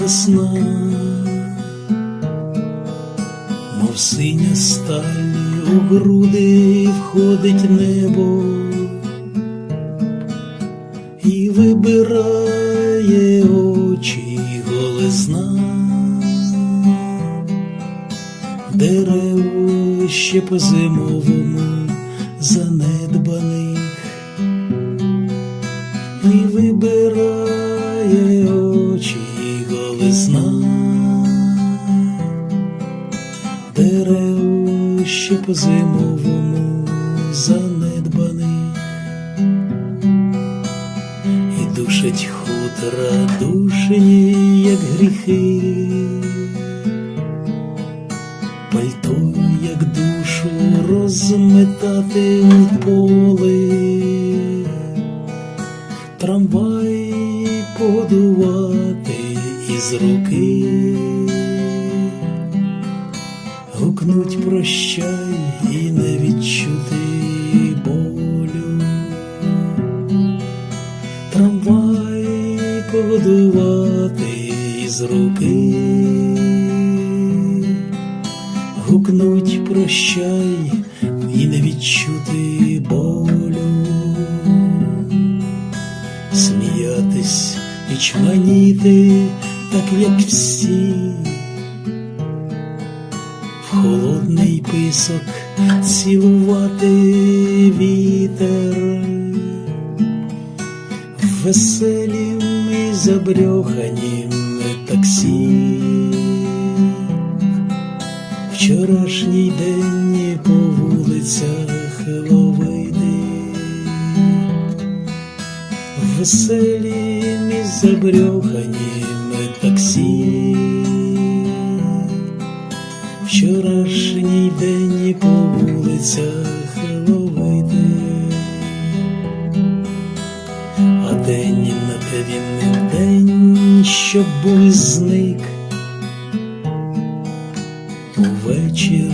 весна, мов синя сталь у груди входить небо і вибирає очі голизна, дерев ще по зимовому занедбаних. І вибирає голизна, дерев ще по зимовому занедбаних, і душить хутора душені, як гріхи, пальто, як душу розметати у поле. Трамвай подувати із руки, гукнуть прощай і не відчути болю, трамвай подувати із руки, гукнуть прощай і не відчути болю. Сміятись і чманіти, так як всі, в холодний писок цілувати вітер, в веселім і забрьоханім таксі. Вчорашній день по вулицях ловити веселім і забрьоханім таксі. Вчорашній день по вулицях ловити, а день на те він не день, щоб був зник. Увечір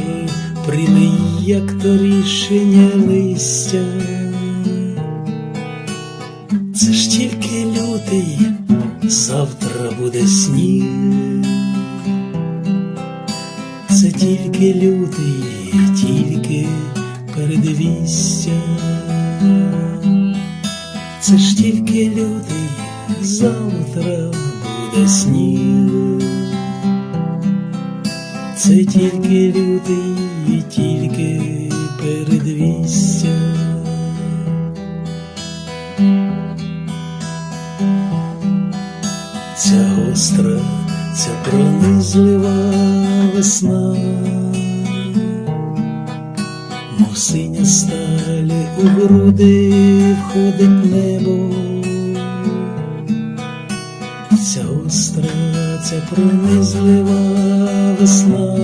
прилий, як то рішення листя. Це ж тільки лютий, завтра буде сніг. Це тільки лютий, тільки передвістя. Це ж тільки лютий, завтра буде сніг. Це тільки лютий, тільки передвістя. Гостра, ця пронизлива весна, мов синя сталі у груди входить небо. Ця гостра, ця пронизлива весна,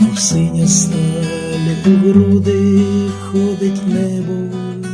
мов синя сталь у груди входить небо.